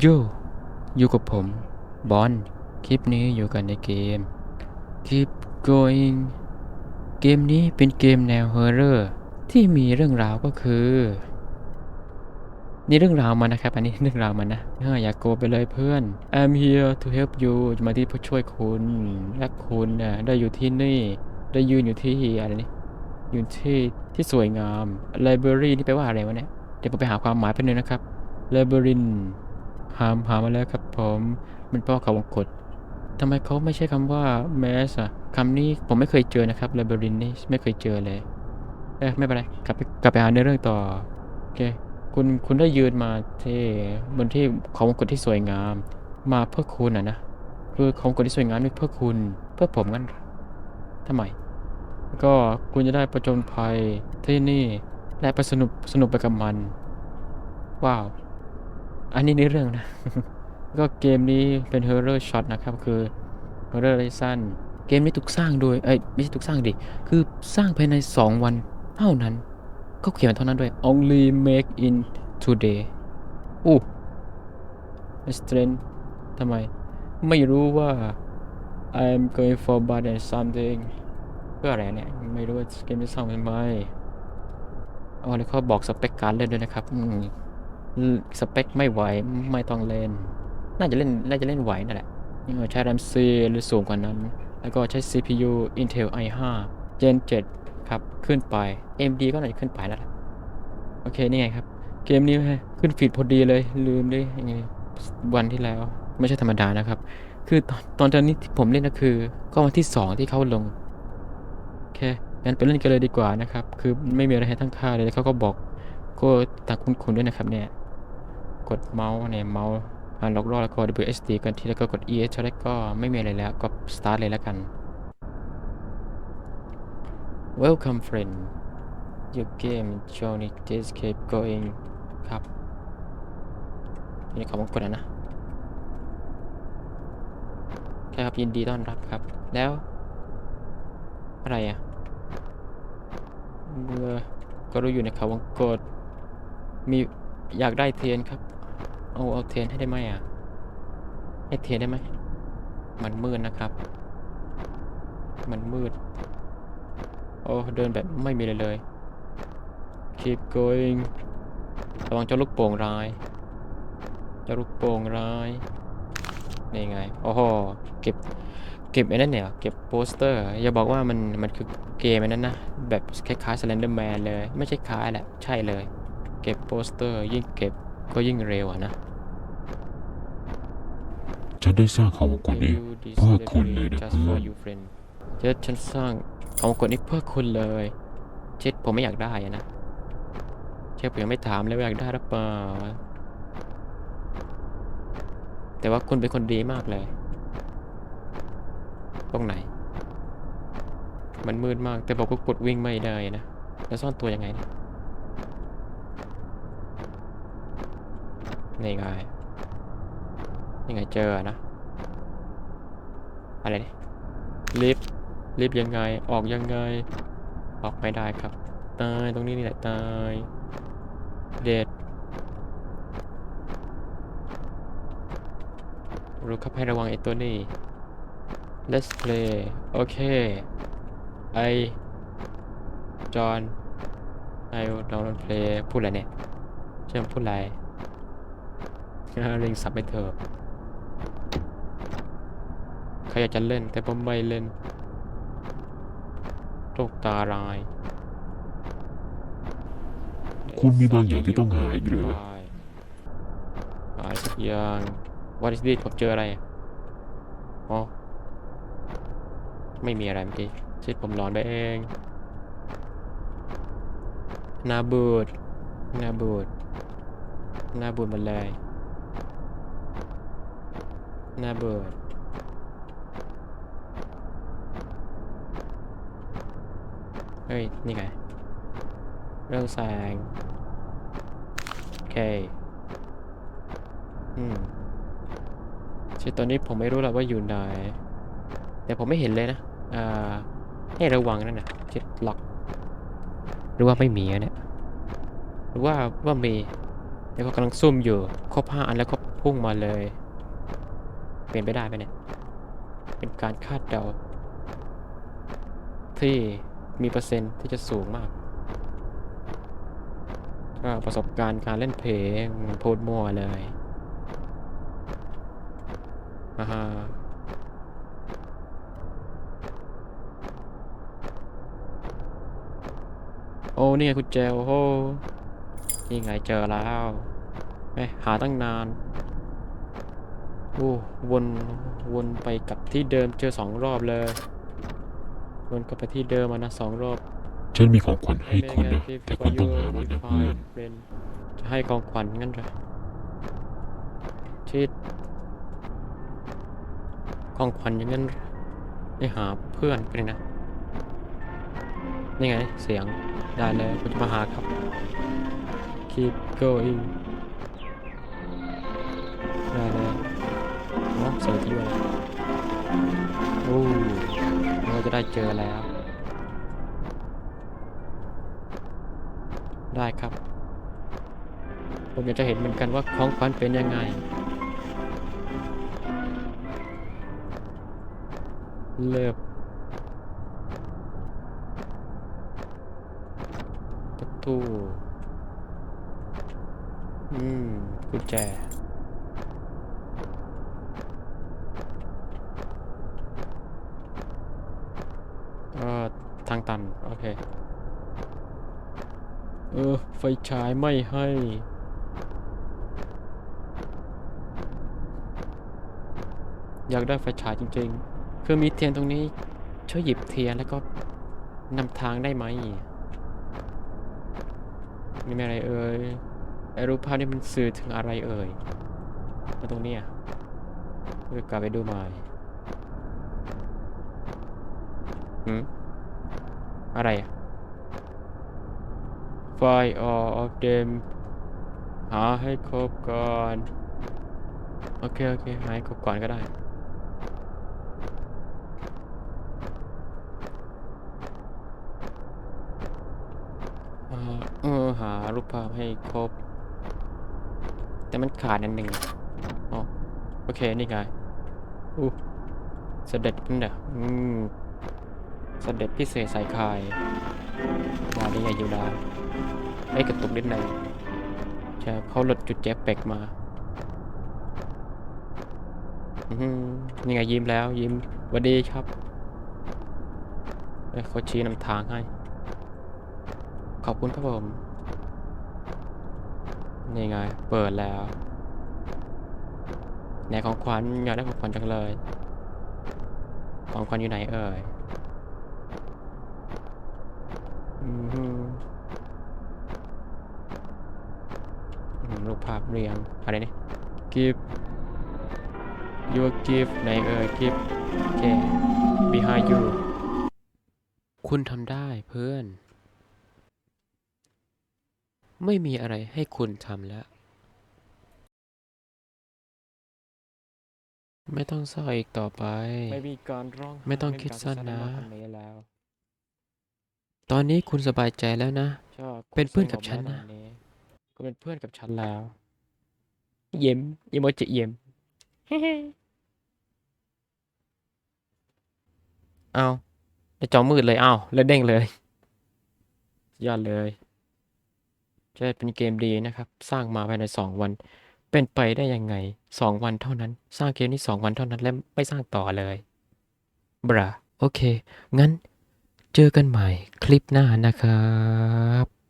โยอยู่กับผม บอล คลิปนี้อยู่กันในเกม Keep Going เกมนี้เป็นเกมแนวฮอร์เรอร์ที่มีเรื่องราวก็คือ นี่เรื่องราวมันนะครับ อันนี้เรื่องราวมันนะเอออย่ากโกไปเลยเพื่อน I'm here to help you มาที่เพื่อช่วยคุณ และคุณน่ะได้อยู่ที่นี่ ได้ยืนอยู่ที่อะไรนี่อยู่ที่ที่สวยงาม library นี่แปลว่าอะไรวะเนี่ย เดี๋ยวผมไปหาความหมายแป๊บนึงนะครับ labyrinth หามหามาแล้วครับผมมันแปลว่าเขาวงกตทำไมเขาไม่ใช้คำว่า mass อะคำนี้ผมไม่เคยเจอนะครับ labyrinth นี่ไม่เคยเจอเลยเอ้ยไม่เป็นไรกลับไปกลับไปอ่านในเรื่องต่อโอเคคุณคุณได้ยืนมาที่บนที่เขาวงกตที่สวยงาม มาเพื่อคุณอะนะคือเขาวงกตที่สวยงามนี่เพื่อคุณเพื่อผมงั้นทำไมก็คุณจะได้ประจนภัยที่นี่และไปสนุกสนุกไปกับมัน ว้าว อันนี้ในเรื่องนะ ก็เกมนี้เป็น Horror Shot นะครับคือ Horror ระยะสั้นเกมนี้ถูกสร้างโดยเอ้ยไม่ใช่ถูกสร้างดิคือสร้างภายใน 2 วันเท่านั้นก็เขียนเท่านั้นด้วย only make in today อู้ strength ทำไม ไม่รู้ว่า I'm going for bad and something เพื่ออะไรเนี่ย ไม่รู้ว่าเกมจะสร้างทำไมอ๋อแล้วเขาบอกสเปคการเล่นด้วยนะครับ อืม สเปคไม่ไหวไม่ต้องเล่น น่าจะเล่นน่าจะเล่นไหวนั่นแหละใช้ RAM 4หรือสูงกว่านั้น แล้วก็ใช้ CPU Intel i5 Gen 7 ครับ ขึ้นไป AMD ก็น่าจะขึ้นไปแล้วแหละโอเค นี่ไงครับ เกมนี้ฮะขึ้นฟีดพอดีเลยลืมด้วยยังไงวันที่แล้วไม่ใช่ธรรมดานะครับ คือตอนตอนตอนนี้ที่ผมเล่นก็คือ ก็วันที่ 2 ที่เขาลง โอเค งั้นไปเล่นกันเลยดีกว่านะครับ คือไม่มีอะไรให้ทั้งค่าเลยแล้วเขาก็บอกก็ต่างคุณคุณด้วยนะครับเนี่ย กดเมาส์เนี่ยเมาส์อ่านล็อกรอแล้วก็ WSD กันทีแล้วก็กด ES แล้วก็ไม่มีอะไรแล้วก็ start เลยแล้วกัน Welcome friend your game journey just keep going ครับนี่เขาบอกกดนะค่ครับยินดีต้อนรับครับ แล้ว อะไรอะเออก็รู้อยู่ในเขาวงกดมีอยากได้เทียนครับ เอาเอาเทียนให้ได้ไหมอะ ให้เทียนได้ไหม มันมืดนะครับ มันมืด โอ้เดินแบบไม่มีเลยเลย keep going ระวังเจ้าลูกโป่งร้าย เจ้าลูกโป่งร้าย นี่ไง โอ้โห เก็บ เก็บไอ้นั่นเนี่ย เก็บโปสเตอร์ อย่าบอกว่ามัน มันคือเกมไอ้นั้นนะ แบบคล้ายๆ Slenderman เลย ไม่ใช่คล้ายแหละ ใช่เลย เก็บโปสเตอร์ ยิ่งเก็บ ก็ยิ่งเร็วอะนะ ฉันได้สร้างเขาวงกตนี้ You เพื่อ deserve คุณเลยนะ just เพื่ for อน you friend เจ็ดฉันสร้างของกดนี้เพื่อคุณเลย เจ็ดผมไม่อยากได้อะนะเชฟผมยังไม่ถามเลยว่าอยากได้หรือเปล่าแต่ว่าคุณเป็นคนดีมากเลย ตรงไหน มันมืดมากแต่บอกว่ากดวิ่งไม่ได้นะ แล้วซ่อนตัวยังไงเนี่ย นี่ไงนี่ไงเจอนะ อะไรนี่ลิฟต์ลิฟต์ยังไง ออกยังไง ออกไม่ได้ครับ ตาย ตรงนี้นี่แหละตาย เด็ดรู้ครับให้ระวังไอ้ตัวนี้ let's play โอเค ไอจอห์นไอลองเพลย์พูดอะไรเนี่ยเชื่อมพูดอะไร เร่งสับไปเถอะใครอยากจะเล่น แต่ผมไม่เล่นโรคตาลาย คุณมีบางอย่างที่ต้องหาอีกเหรอตายยสักอย่าง What is this ผมเจออะไรอ๋อไม่มีอะไรเมื่อกี้ชิดผมหลอนไปเองนาบูดนาบูดนาบูดหมดเลย หนาบูดเฮ้ย นี่ไง เรื่องแสง โอเค อืมชิตอนนี้ผมไม่รู้หรอกว่าอยู่ไหน แต่ผมไม่เห็นเลยนะ อ่า ให้ระวังนั่นนะชิดล็อก หรือว่าไม่มีอะเนี่ย หรือว่าว่ามี แต่ก็กำลังซุ่มอยู่ ครบห้าอันแล้วก็พุ่งมาเลย เป็นไปได้ไหมเนี่ย เป็นการคาดเดา ที่มีเปอร์เซ็นต์ที่จะสูงมากก็ประสบการณ์การเล่นเพลงมันพูดมั่วเลยอ่าฮะโอ้นี่ไงคุณเจลโอ้นี่ไงเจอแล้วแม่หาตั้งนาน โอ้วนวนไปกลับที่เดิมเจอสองรอบเลย วนกลับไปที่เดิมมานะสองรอบฉันมีของขวัญให้คุณนะ Negative แต่คุณต้องหา for มัน you นะเพื่อน define friend จะให้ของขวัญงั้นเหรอที่ของขวัญอย่างนั้นเหรอได้หาเพื่อนไปเลยนะ นี่ไงเสียงได้เลยคุณจะมาหาครับ keep going เสียงที่อยู่อะไรโอ้เราจะได้เจอแล้ว ได้ครับ ผมอยากจะเห็นเหมือนกันว่าของขวัญเป็นยังไง เลิบประตู อืมกุญแจ เออทางตัน โอเค เออ ไฟฉายไม่ให้ อยากได้ไฟฉายจริงๆ คือมีเทียนตรงนี้ ช่วยหยิบเทียนแล้วก็นำทางได้ไหม นี่ไม่อะไรเอ่ยไอรูปภาพนี่มันสื่อถึงอะไรเอ่ยมาตรงนี้ยเออกลับไปดูใหม่ หืมอะไรอะ Find all of them หาให้ครบก่อน โอเค โอเค หาให้ครบก่อนก็ได้ เออ หารูปภาพให้ครบ แต่มันขาดอันหนึ่งอะอ๋อ โอเค นี่ไงอู้เสด็จนั่นเด้ออืม เสด็จพิเศษสายคายดานี่ไงยูดาไอ้กระตุกนิดหน่อยใช่เขาหลดจุดแจ็คแปกมาอือหือนี่ไงยิ้มแล้วยิ้มวัสดีครับเอ้ยเขาชี้นำทางให้ ขอบคุณครับผม นี่ไง เปิดแล้วไหนของขวัญอยากได้ของขวัญจังเลย ของขวัญอยู่ไหนเอ่ยอือหือ อืมรูปภาพเรียงอะไรนี่ give your gift ไหนเอ่ย gift โอเค behind you คุณทำได้เพื่อน ไม่มีอะไรให้คุณทำแล้ว ไม่ต้องเศร้าอีกต่อไป ไม่มีการร้องไม่ต้องห้คิดการสั้นแสนะมากกว่านี้แล้วตอนนี้คุณสบายใจแล้วนะชอบเป็นเพื่อนสงกับฉันแล้วนะตอคุณเป็นเพื่อนกับฉันแล้ว เย็มอีโมจิเย็มเอาไอจอมืดเลยเอาแล้วเด้งเลยสุดยอดเลย จะเป็นเกมดีนะครับ สร้างมาภายในสองวัน เป็นไปได้ยังไงสองวันเท่านั้น สร้างเกมนี้สองวันเท่านั้น และไม่สร้างต่อเลยบราโอเค งั้น เจอกันใหม่คลิปหน้านะครับ